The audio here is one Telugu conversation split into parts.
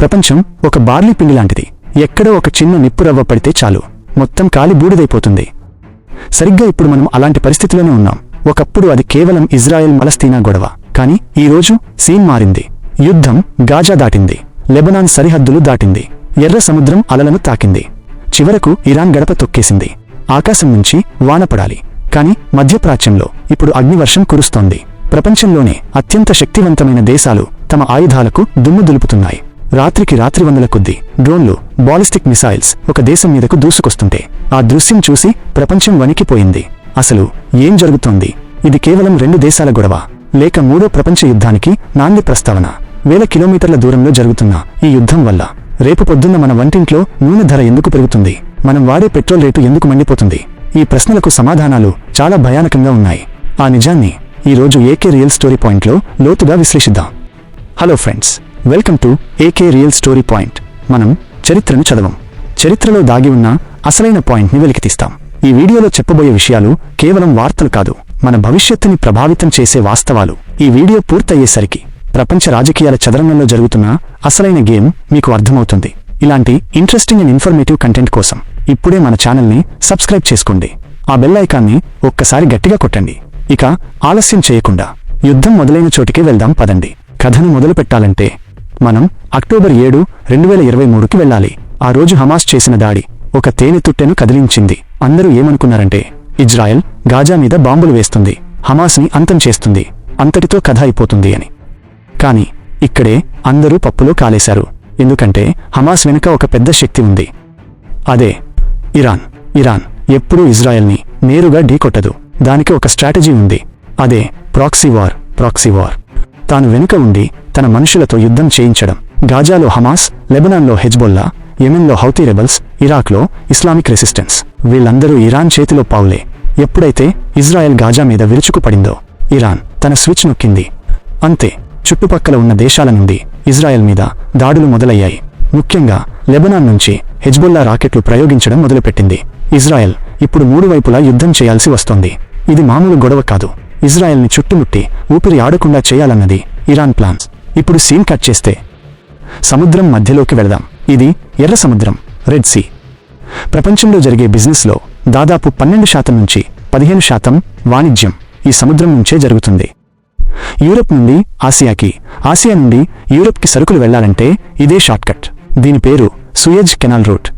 ప్రపంచం ఒక బార్లీ పిండి లాంటిది. ఎక్కడో ఒక చిన్న నిప్పు రవ్వ పడితే చాలు. మొత్తం కాలి బూడిదైపోతుంది. సరిగ్గా ఇప్పుడు మనం అలాంటి పరిస్థితిలోనే ఉన్నాం. ఒకప్పుడు అది కేవలం ఇజ్రాయెల్ మలస్తీనా గొడవ. కానీ ఈ రోజు సీన్ మారింది. యుద్ధం గాజా దాటింది. లెబనాన్ సరిహద్దులు దాటింది. ఎర్ర సముద్రం అలలను తాకింది. చివరకు ఇరాన్ గడప తొక్కేసింది. ఆకాశం నుంచి వానపడాలి కాని మధ్యప్రాచ్యంలో ఇప్పుడు అగ్నివర్షం కురుస్తోంది. ప్రపంచంలోనే అత్యంత శక్తివంతమైన దేశాలు తమ ఆయుధాలకు దుమ్ము దులుపుతున్నాయి. రాత్రికి రాత్రి వందల కొద్దీ డ్రోన్లు బాలిస్టిక్ మిసైల్స్ ఒక దేశం మీదకు దూసుకొస్తుంటే ఆ దృశ్యం చూసి ప్రపంచం వణికిపోయింది. అసలు ఏం జరుగుతోంది? ఇది కేవలం రెండు దేశాల గొడవ లేక మూడో ప్రపంచ యుద్ధానికి నాంది ప్రస్తావన. వేల కిలోమీటర్ల దూరంలో జరుగుతున్న ఈ యుద్ధం వల్ల రేపు పొద్దున్న మన వంటింట్లో నూనె ధర ఎందుకు పెరుగుతుంది? మనం వాడే పెట్రోల్ రేటు ఎందుకు మండిపోతుంది? ఈ ప్రశ్నలకు సమాధానాలు చాలా భయానకంగా ఉన్నాయి. ఆ నిజాన్ని ఈ రోజు ఏకే రియల్ స్టోరీ పాయింట్లో లోతుగా విశ్లేషిద్దాం. Hello friends welcome to AK real story point మనం చరిత్రను చదవం. చరిత్రలో దాగి ఉన్న అసలైన పాయింట్ని వెలికితీస్తాం. ఈ వీడియోలో చెప్పబోయే విషయాలు కేవలం వార్తలు కాదు మన భవిష్యత్తుని ప్రభావితం చేసే వాస్తవాలు. ఈ వీడియో పూర్తయ్యేసరికి ప్రపంచ రాజకీయాల చదరంగంలో జరుగుతున్న అసలైన గేమ్ మీకు అర్థమవుతుంది. ఇలాంటి ఇంట్రెస్టింగ్ అండ్ ఇన్ఫర్మేటివ్ కంటెంట్ కోసం ఇప్పుడే మన ఛానల్ని సబ్స్క్రైబ్ చేసుకోండి. ఆ బెల్ ఐకాన్ని ఒక్కసారి గట్టిగా కొట్టండి. ఇక ఆలస్యం చేయకుండా యుద్ధం మొదలైన చోటికి వెళ్దాం పదండి. కథను మొదలు పెట్టాలంటే మనం అక్టోబర్ ఏడు రెండు వేల ఇరవై మూడుకి వెళ్ళాలి. ఆ రోజు హమాస్ చేసిన దాడి ఒక తేనె తుట్టెను కదిలించింది. అందరూ ఏమనుకున్నారంటే ఇజ్రాయెల్ గాజా మీద బాంబులు వేస్తుంది. హమాస్ని అంతం చేస్తుంది. అంతటితో కథ అయిపోతుంది అని. కాని ఇక్కడే అందరూ పప్పులో కాలేశారు. ఎందుకంటే హమాస్ వెనుక ఒక పెద్ద శక్తి ఉంది. అదే ఇరాన్. ఇరాన్ ఎప్పుడూ ఇజ్రాయెల్ని నేరుగా ఢీకొట్టదు. దానికి ఒక స్ట్రాటజీ ఉంది. అదే ప్రాక్సీ వార్ ప్రాక్సీ వార్. తాను వెనుక ఉండి తన మనుషులతో యుద్ధం చేయించడం. గాజాలో హమాస్ లెబనాన్లో హెజ్బొల్లా యెమెన్లో హౌతీ రెబల్స్ ఇరాక్లో ఇస్లామిక్ రెసిస్టెన్స్. వీళ్ళందరూ ఇరాన్ చేతిలో పావులే. ఎప్పుడైతే ఇజ్రాయెల్ గాజా మీద విరుచుకుపడిందో ఇరాన్ తన స్విచ్ నొక్కింది. అంతే చుట్టుపక్కల ఉన్న దేశాల నుండి ఇజ్రాయెల్ మీద దాడులు మొదలయ్యాయి. ముఖ్యంగా లెబనాన్ నుంచి హెజ్బొల్లా రాకెట్లు ప్రయోగించడం మొదలుపెట్టింది. ఇజ్రాయెల్ ఇప్పుడు మూడు వైపులా యుద్ధం చేయాల్సి వస్తోంది. ఇది మామూలు గొడవ కాదు. ఇజ్రాయెల్ని చుట్టుముట్టి ఊపిరి ఆడకుండా చేయాలన్నది ఇరాన్ ప్లాన్స్. ఇప్పుడు సీన్ కట్ చేస్తే సముద్రం మధ్యలోకి వెళదాం. ఇది ఎర్ర సముద్రం రెడ్ సీ ప్రపంచంలో జరిగే బిజినెస్లో దాదాపు పన్నెండు శాతం నుంచి పదిహేను శాతం వాణిజ్యం ఈ సముద్రం నుంచే జరుగుతుంది. యూరప్ నుండి ఆసియాకి ఆసియా నుండి యూరప్కి సరుకులు వెళ్ళాలంటే ఇదే షార్ట్కట్ దీని పేరు సుయజ్ కెనాల్ రూట్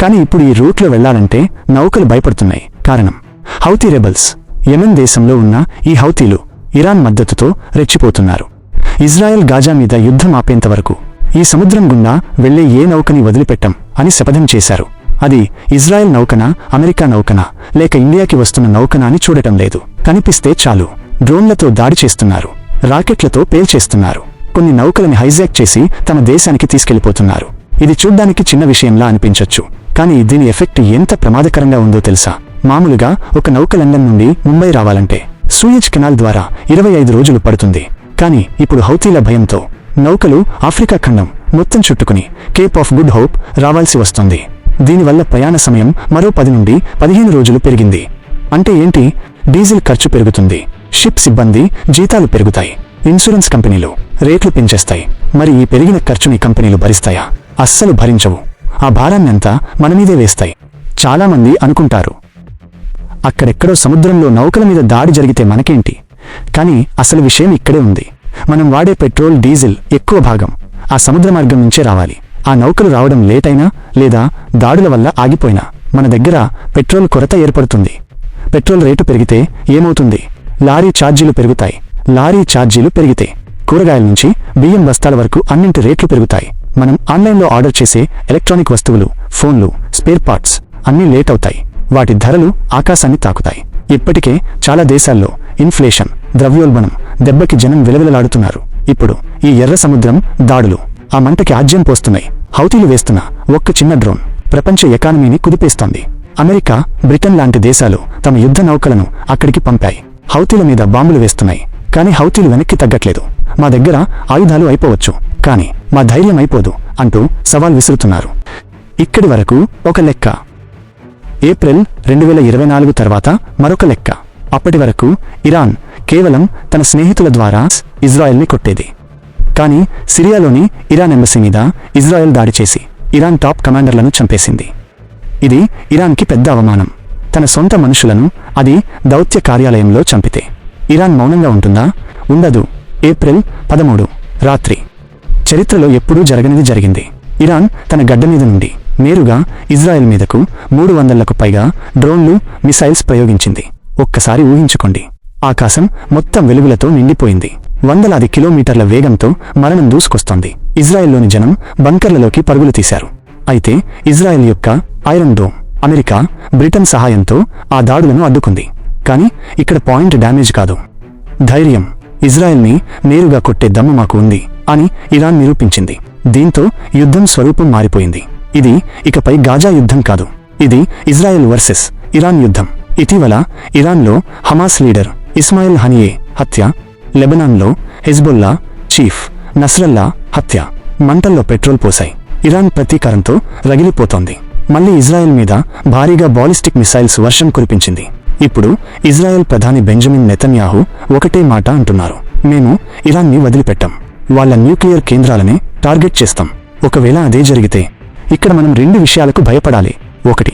కానీ ఇప్పుడు ఈ రూట్లో వెళ్ళాలంటే నౌకలు భయపడుతున్నాయి. కారణం హౌతీ రెబల్స్ యెమెన్ దేశంలో ఉన్న ఈ హౌతీలు ఇరాన్ మద్దతుతో రెచ్చిపోతున్నారు. ఇజ్రాయెల్ గాజా మీద యుద్ధం ఆపేంత వరకు ఈ సముద్రం గుండా వెళ్ళే ఏ నౌకని వదిలిపెట్టం అని శపథం చేశారు. అది ఇజ్రాయెల్ నౌకనా అమెరికా నౌకనా లేక ఇండియాకి వస్తున్న నౌకనా అని చూడటం లేదు. కనిపిస్తే చాలు డ్రోన్లతో దాడి చేస్తున్నారు రాకెట్లతో పేల్చేస్తున్నారు కొన్ని నౌకలని హైజాక్ చేసి తమ దేశానికి తీసుకెళ్ళిపోతున్నారు ఇది చూడ్డానికి చిన్న విషయంలా అనిపించొచ్చు కానీ దీని ఎఫెక్ట్ ఎంత ప్రమాదకరంగా ఉందో తెలుసా? మామూలుగా ఒక నౌక లండన్ నుండి ముంబై రావాలంటే సూయజ్ కెనాల్ ద్వారా ఇరవై ఐదు రోజులు పడుతుంది. కానీ ఇప్పుడు హౌతీల భయంతో నౌకలు ఆఫ్రికా ఖండం మొత్తం చుట్టుకుని కేప్ ఆఫ్ గుడ్ హోప్ రావాల్సి వస్తుంది. దీనివల్ల ప్రయాణ సమయం మరో పది నుండి పదిహేను రోజులు పెరిగింది. అంటే ఏంటి? డీజిల్ ఖర్చు పెరుగుతుంది. షిప్ సిబ్బంది జీతాలు పెరుగుతాయి. ఇన్సూరెన్స్ కంపెనీలు రేట్లు పెంచేస్తాయి. మరి ఈ పెరిగిన ఖర్చుని కంపెనీలు భరిస్తాయా? అస్సలు భరించవు. ఆ భారాన్నంతా మనమీదే వేస్తాయి. చాలామంది అనుకుంటారు. అక్కడెక్కడో సముద్రంలో నౌకల మీద దాడి జరిగితే మనకేంటి? కానీ అసలు విషయం ఇక్కడే ఉంది. మనం వాడే పెట్రోల్ డీజిల్ ఎక్కువ భాగం ఆ సముద్ర మార్గం నుంచే రావాలి. ఆ నౌకలు రావడం లేటైనా లేదా దాడుల వల్ల ఆగిపోయినా మన దగ్గర పెట్రోల్ కొరత ఏర్పడుతుంది. పెట్రోల్ రేటు పెరిగితే ఏమవుతుంది? లారీ ఛార్జీలు పెరుగుతాయి. లారీ ఛార్జీలు పెరిగితే కూరగాయల నుంచి బియ్యం బస్తాల వరకు అన్నింటి రేట్లు పెరుగుతాయి. మనం ఆన్లైన్లో ఆర్డర్ చేసే ఎలక్ట్రానిక్ వస్తువులు ఫోన్లు స్పేర్ పార్ట్స్ అన్నీ లేట్ అవుతాయి. వాటి ధరలు ఆకాశాన్ని తాకుతాయి. ఇప్పటికే చాలా దేశాల్లో ఇన్ఫ్లేషన్ ద్రవ్యోల్బణం దెబ్బకి జనం విలవిలలాడుతున్నారు. ఇప్పుడు ఈ ఎర్ర సముద్రం దాడులు. ఆ మంటకి ఆజ్యం పోస్తున్నాయి. హౌతీలు వేస్తున్న ఒక్క చిన్న డ్రోన్ ప్రపంచ ఎకానమీని కుదిపేస్తోంది. అమెరికా బ్రిటన్ లాంటి దేశాలు తమ యుద్ధ నౌకలను అక్కడికి పంపాయి. హౌతీల మీద బాంబులు వేస్తున్నాయి. కానీ హౌతీలు వెనక్కి తగ్గట్లేదు. మా దగ్గర ఆయుధాలు అయిపోవచ్చు. కానీ మా ధైర్యం అయిపోదు అంటూ సవాల్ విసురుతున్నారు. ఇక్కడి వరకు ఒక లెక్క. ఏప్రిల్ రెండు వేల ఇరవై నాలుగు తర్వాత మరొక లెక్క. అప్పటి వరకు ఇరాన్ కేవలం తన స్నేహితుల ద్వారా ఇజ్రాయెల్ని కొట్టేది. కానీ సిరియాలోని ఇరాన్ ఎంబసీ మీద ఇజ్రాయెల్ దాడి చేసి ఇరాన్ టాప్ కమాండర్లను చంపేసింది. ఇది ఇరాన్కి పెద్ద అవమానం. తన సొంత మనుషులను అది దౌత్య కార్యాలయంలో చంపితే. ఇరాన్ మౌనంగా ఉంటుందా? ఉండదు. ఏప్రిల్ పదమూడు రాత్రి. చరిత్రలో ఎప్పుడూ జరగనిది జరిగింది. ఇరాన్ తన గడ్డ మీద నుండి నేరుగా ఇజ్రాయెల్ మీదకు మూడు వందలకు పైగా డ్రోన్లు మిసైల్స్ ప్రయోగించింది. ఒక్కసారి ఊహించుకోండి. ఆకాశం మొత్తం వెలుగులతో నిండిపోయింది. వందలాది కిలోమీటర్ల వేగంతో మరణం దూసుకొస్తోంది. ఇజ్రాయెల్లోని జనం బంకర్లలోకి పరుగులు తీశారు. అయితే ఇజ్రాయెల్ యొక్క ఐరన్ డోమ్ అమెరికా బ్రిటన్ సహాయంతో ఆ దాడులను అడ్డుకుంది. కానీ ఇక్కడ పాయింట్ డ్యామేజ్ కాదు. ధైర్యం ఇజ్రాయెల్ని నేరుగా కొట్టే దమ్ము మాకు ఉంది అని ఇరాన్ నిరూపించింది. దీంతో యుద్ధం స్వరూపం మారిపోయింది. ఇది ఇకపై గాజా యుద్ధం కాదు. ఇది ఇజ్రాయెల్ వర్సెస్ ఇరాన్ యుద్ధం. ఇటీవల ఇరాన్లో హమాస్ లీడర్ ఇస్మాయిల్ హనియే హత్య లెబనాన్లో హిజ్బుల్లా చీఫ్ నస్రల్లా హత్య మంటల్లో పెట్రోల్ పోశాయి. ఇరాన్ ప్రతీకారంతో రగిలిపోతోంది. మళ్ళీ ఇజ్రాయెల్ మీద భారీగా బాలిస్టిక్ మిసైల్స్ వర్షం కురిపించింది. ఇప్పుడు ఇజ్రాయెల్ ప్రధాని బెంజమిన్ నెతన్యాహు ఒకటే మాట అంటున్నారు. మేము ఇరాన్ని వదిలిపెట్టాం. వాళ్ళ న్యూక్లియర్ కేంద్రాలనే టార్గెట్ చేస్తాం. ఒకవేళ అదే జరిగితే ఇక్కడ మనం రెండు విషయాలకు భయపడాలి. ఒకటి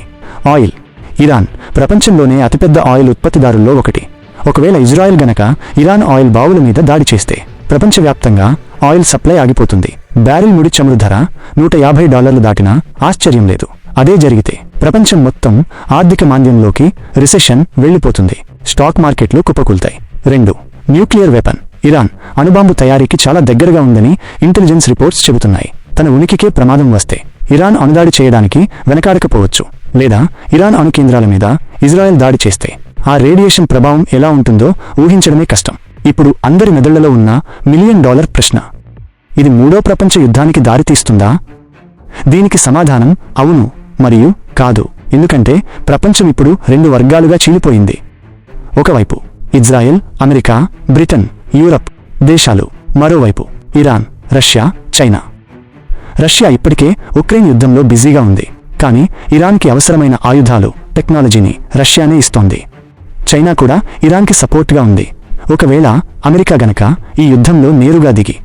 ఆయిల్. ఇరాన్ ప్రపంచంలోనే అతిపెద్ద ఆయిల్ ఉత్పత్తిదారుల్లో ఒకటి. ఒకవేళ ఇజ్రాయెల్ గనక ఇరాన్ ఆయిల్ బావుల మీద దాడి చేస్తే ప్రపంచవ్యాప్తంగా ఆయిల్ సప్లై ఆగిపోతుంది. బ్యారిల్ ముడి చమురు ధర నూట యాభై డాలర్లు దాటినా ఆశ్చర్యం లేదు. అదే జరిగితే ప్రపంచం మొత్తం ఆర్థిక మాంద్యంలోకి రిసెషన్ వెళ్ళిపోతుంది స్టాక్ మార్కెట్లు కుప్పకూల్తాయి. రెండు. Nuclear weapon. ఇరాన్ అణుబాంబు తయారీకి చాలా దగ్గరగా ఉందని ఇంటెలిజెన్స్ రిపోర్ట్స్ చెబుతున్నాయి. తన ఉనికికే ప్రమాదం వస్తే ఇరాన్ అణుదాడి చేయడానికి వెనకాడకపోవచ్చు. లేదా ఇరాన్ అణు కేంద్రాల మీద ఇజ్రాయెల్ దాడి చేస్తే ఆ రేడియేషన్ ప్రభావం ఎలా ఉంటుందో ఊహించడమే కష్టం. ఇప్పుడు అందరి మెదళ్ళలో ఉన్న మిలియన్ డాలర్ ప్రశ్న. ఇది మూడో ప్రపంచ యుద్ధానికి దారితీస్తుందా దీనికి సమాధానం అవును మరియు కాదు. ఎందుకంటే ప్రపంచం ఇప్పుడు రెండు వర్గాలుగా చీలిపోయింది. ఒకవైపు ఇజ్రాయెల్ అమెరికా బ్రిటన్ యూరప్ దేశాలు. మరోవైపు ఇరాన్ రష్యా చైనా. రష్యా ఇప్పటికే ఉక్రెయిన్ యుద్ధంలో బిజీగా ఉంది. కానీ ఇరాన్కి అవసరమైన ఆయుధాలు టెక్నాలజీని రష్యానే ఇస్తోంది. చైనా కూడా ఇరాన్కి సపోర్ట్గా ఉంది. ఒకవేళ అమెరికా గనక ఈ యుద్ధంలో నేరుగా దిగి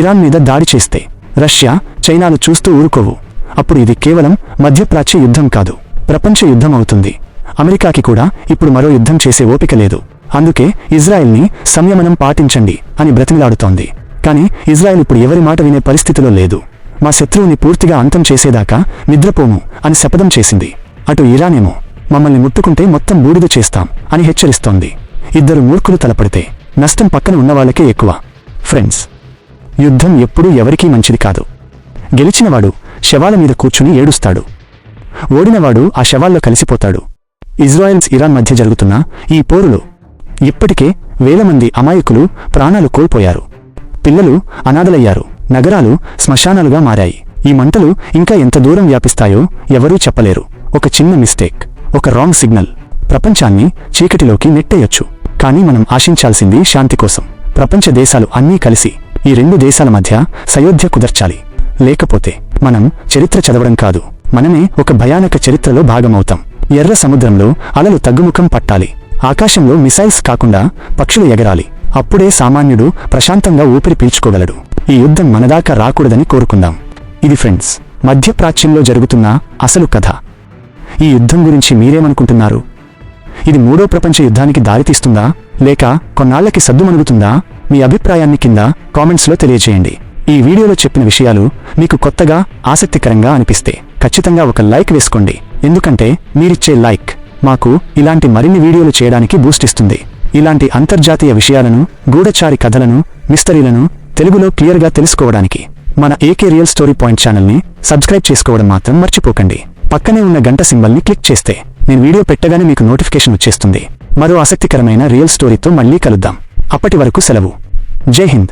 ఇరాన్ మీద దాడి చేస్తే రష్యా చైనాలు చూస్తూ ఊరుకోవు. అప్పుడు ఇది కేవలం మధ్యప్రాచ్య యుద్ధం కాదు ప్రపంచ యుద్ధం అవుతుంది. అమెరికాకి కూడా ఇప్పుడు మరో యుద్ధం చేసే ఓపిక లేదు. అందుకే ఇజ్రాయెల్ని సంయమనం పాటించండి అని బ్రతిమిలాడుతోంది. కానీ ఇజ్రాయెల్ ఇప్పుడు ఎవరి మాట వినే పరిస్థితిలో లేదు. మా శత్రువుని పూర్తిగా అంతం చేసేదాకా నిద్రపోము అని శపథం చేసింది. అటు ఇరానేమో మమ్మల్ని ముట్టుకుంటే మొత్తం బూడిద చేస్తాం అని హెచ్చరిస్తోంది. ఇద్దరు మూర్ఖులు తలపడితే నష్టం పక్కన ఉన్నవాళ్ళకే ఎక్కువ. ఫ్రెండ్స్ యుద్ధం ఎప్పుడూ ఎవరికీ మంచిది కాదు. గెలిచినవాడు శవాల మీద కూర్చుని ఏడుస్తాడు. ఓడినవాడు ఆ శవాల్లో కలిసిపోతాడు. ఇజ్రాయెల్స్ ఇరాన్ మధ్య జరుగుతున్న ఈ పోరులో ఇప్పటికే వేల మంది అమాయకులు ప్రాణాలు కోల్పోయారు. పిల్లలు అనాథలయ్యారు. నగరాలు శ్మశానాలుగా మారాయి. ఈ మంటలు ఇంకా ఎంత దూరం వ్యాపిస్తాయో ఎవరూ చెప్పలేరు. ఒక చిన్న మిస్టేక్ ఒక రాంగ్ సిగ్నల్. ప్రపంచాన్ని చీకటిలోకి నెట్టేయొచ్చు. కానీ మనం ఆశించాల్సింది శాంతి కోసం. ప్రపంచ దేశాలు అన్నీ కలిసి ఈ రెండు దేశాల మధ్య సయోధ్య కుదర్చాలి. లేకపోతే మనం చరిత్ర చదవడం కాదు. మనమే ఒక భయానక చరిత్రలో భాగమవుతాం. ఎర్ర సముద్రంలో అలలు తగ్గుముఖం పట్టాలి. ఆకాశంలో మిసైల్స్ కాకుండా పక్షులు ఎగరాలి. అప్పుడే సామాన్యుడు ప్రశాంతంగా ఊపిరి పీల్చుకోగలడు. ఈ యుద్ధం మనదాకా రాకూడదని కోరుకుందాం. ఇది ఫ్రెండ్స్ మధ్యప్రాచ్యంలో జరుగుతున్న అసలు కథ. ఈ యుద్ధం గురించి మీరేమనుకుంటున్నారు? ఇది మూడో ప్రపంచ యుద్ధానికి దారితీస్తుందా లేక కొన్నాళ్ళకి సద్దుమణుగుతుందా మీ అభిప్రాయాన్ని కింద కామెంట్స్లో తెలియజేయండి. ఈ వీడియోలో చెప్పిన విషయాలు మీకు కొత్తగా ఆసక్తికరంగా అనిపిస్తే ఖచ్చితంగా ఒక లైక్ వేసుకోండి. ఎందుకంటే మీరిచ్చే లైక్ మాకు ఇలాంటి మరిన్ని వీడియోలు చేయడానికి బూస్ట్ ఇస్తుంది. ఇలాంటి అంతర్జాతీయ విషయాలను గూఢచారి కథలను మిస్టరీలను తెలుగులో క్లియర్గా తెలుసుకోవడానికి మన ఏకే రియల్ స్టోరీ పాయింట్ ఛానల్ని సబ్స్క్రైబ్ చేసుకోవడం మాత్రం మర్చిపోకండి. పక్కనే ఉన్న గంట సింబల్ని క్లిక్ చేస్తే నేను వీడియో పెట్టగానే మీకు నోటిఫికేషన్ వచ్చేస్తుంది. మరో ఆసక్తికరమైన రియల్ స్టోరీతో మళ్ళీ కలుద్దాం. అప్పటి వరకు సెలవు. జై హింద్.